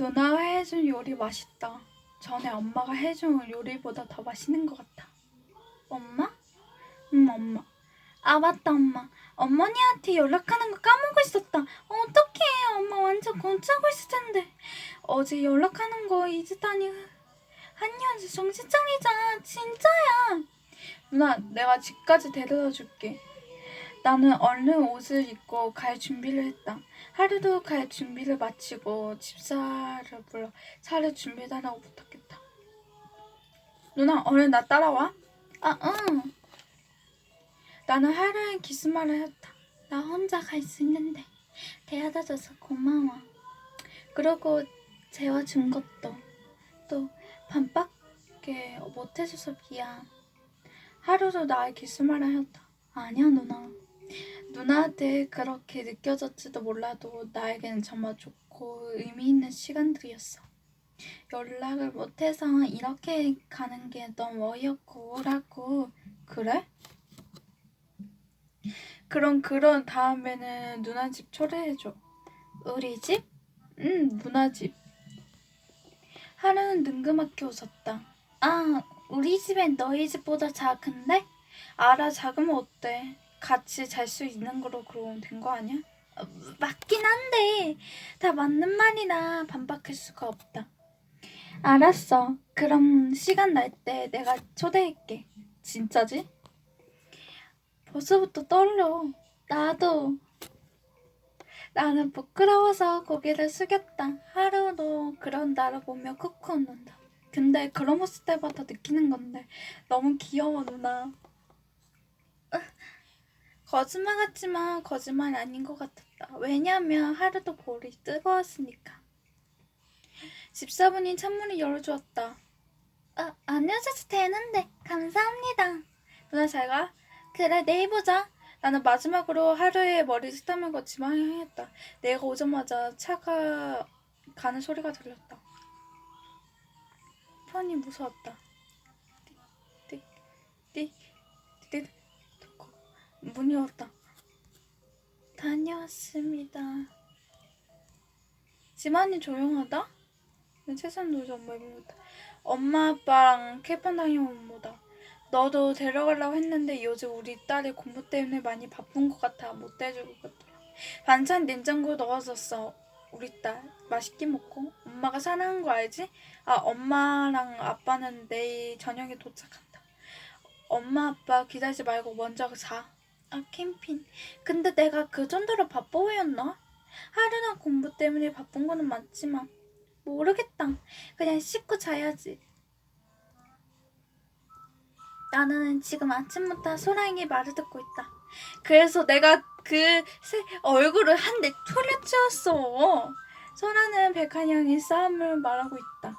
누나가 해준 요리 맛있다. 전에 엄마가 해준 요리보다 더 맛있는 것 같아. 엄마? 응, 엄마. 아, 맞다, 엄마. 어머니한테 연락하는 거 까먹고 있었다. 어떡해. 엄마 완전 공짜고 있을 텐데. 어제 연락하는 거 잊었다니. 한니언지 정신 차리자. 진짜야. 누나, 내가 집까지 데려다 줄게. 나는 얼른 옷을 입고 갈 준비를 했다. 하루도 갈 준비를 마치고 집사를 불러 차를 준비해달라고 부탁했다. 누나, 얼른 나 따라와. 아, 응. 나는 하루에 기스말을 했다. 나 혼자 갈 수 있는데 데려다줘서 고마워. 그러고 재워준 것도 또 반밖에 못해줘서 미안. 하루도 나의 기스말을 했다. 아니야 누나. 누나한테 그렇게 느껴졌지도 몰라도 나에게는 정말 좋고 의미 있는 시간들이었어. 연락을 못해서 이렇게 가는 게 너무 어이없고 우울하고 그래? 그럼 그런 다음에는 누나 집 초대해줘. 우리 집? 응, 누나 집. 하루는 능그맣게 웃었다. 아, 우리 집엔 너희 집보다 작은데? 알아, 작으면 어때? 같이 잘 수 있는 거로 그러면 된거 아니야? 어, 맞긴 한데 다 맞는 말이라 반박할 수가 없다. 알았어. 그럼 시간 날 때 내가 초대할게. 진짜지? 벌써부터 떨려. 나도. 나는 부끄러워서 고개를 숙였다. 하루도 그런 나를 보며 쿡쿡 웃는다. 근데 그런 모습 때마다 느끼는 건데 너무 귀여워 누나. 거짓말 같지만 거짓말이 아닌 것 같았다. 왜냐면 하루도 볼이 뜨거웠으니까. 집사분이 찬문을 열어주었다. 아, 안 열어도 되는데 감사합니다. 누나 잘 가. 그래 내일 보자. 나는 마지막으로 하루에 머리 스타면 거 지방에 향했다. 내가 오자마자 차가 가는 소리가 들렸다. 폰이 무서웠다. 문이 열었다. 다녀왔습니다. 집안이 조용하다? 최선 노조 엄마 입니다. 엄마 아빠랑 캐폰 다녀온 모다. 너도 데려가려고 했는데 요즘 우리 딸이 공부 때문에 많이 바쁜 것 같아 못 대주고 그러더라. 반찬 냉장고에 넣어줬어. 우리 딸 맛있게 먹고 엄마가 사랑하는 거 알지? 아 엄마랑 아빠는 내일 저녁에 도착한다. 엄마 아빠 기다리지 말고 먼저 자. 아 캠핑. 근데 내가 그 정도로 바빠 보였나? 하루나 공부 때문에 바쁜 거는 맞지만 모르겠다. 그냥 씻고 자야지. 나는 지금 아침부터 소랑이의 말을 듣고 있다. 그래서 내가 그 새- 얼굴을 한대 후려치웠어. 소라는 백한양이 싸움을 말하고 있다.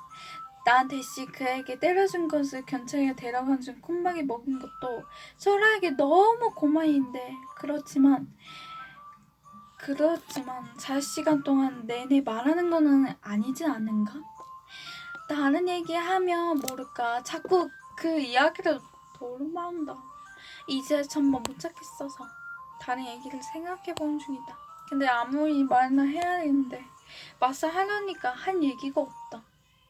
난 대신 그에게 때려준 것을 견창에 데려간준 콩박이 먹은 것도 소라에게 너무 고마인데 그렇지만 그렇지만 잘 시간 동안 내내 말하는 거는 아니지 않은가? 다른 얘기하면 모를까 자꾸 그 이야기를 도루마운다. 이제 전뭐 못 찾겠어서 다른 얘기를 생각해보는 중이다. 근데 아무리 말나 해야 되는데 막상 하려니까 한 얘기가 없다.